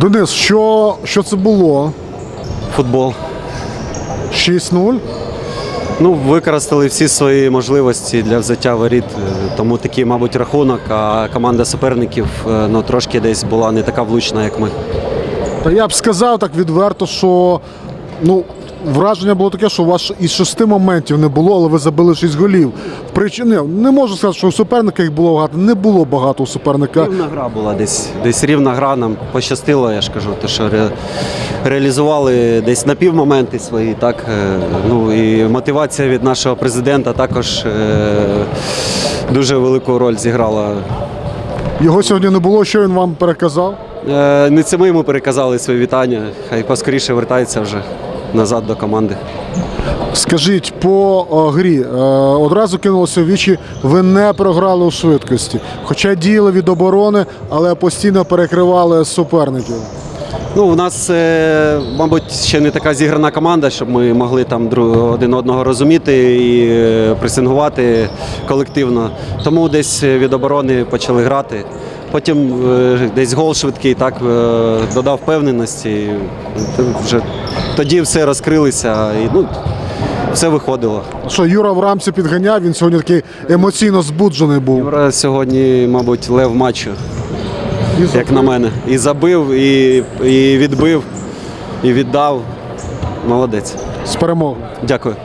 Денис, що, що це було? Футбол. 6-0. Ну, використали всі свої можливості для взяття воріт. Е, Тому такий, мабуть, рахунок. А команда суперників е, ну, трошки десь була не така влучна, як ми. Та я б сказав так відверто, що ну, враження було таке, що у вас із шести моментів не було, але ви забили шість голів. Причини не можу сказати, що у суперника їх було багато. Не було багато у суперника. Рівна гра була десь. Десь рівна гра нам пощастило, я ж кажу, то що ре, реалізували десь напівмоменти свої. Так? Е, Ну, і мотивація від нашого президента також е, дуже велику роль зіграла. Його сьогодні не було. Що він вам переказав? Е, Не це ми йому переказали свої вітання. Хай поскоріше вертається вже назад до команди. Скажіть, по е, грі е, одразу кинулося в вічі, ви не програли у швидкості. Хоча діяли від оборони, але постійно перекривали суперників. Ну, у нас, е, мабуть, ще не така зіграна команда, щоб ми могли там один одного розуміти і е, пресингувати колективно. Тому десь від оборони почали грати. Потім е, десь гол швидкий, так е, додав впевненості. Вже тоді все розкрилося і ну, все виходило. Що Юра в рамці підганяв, він сьогодні такий емоційно збуджений був. Юра сьогодні, мабуть, лев матчу, як на мене. І забив, і, і відбив, і віддав. Молодець. З перемогою. Дякую.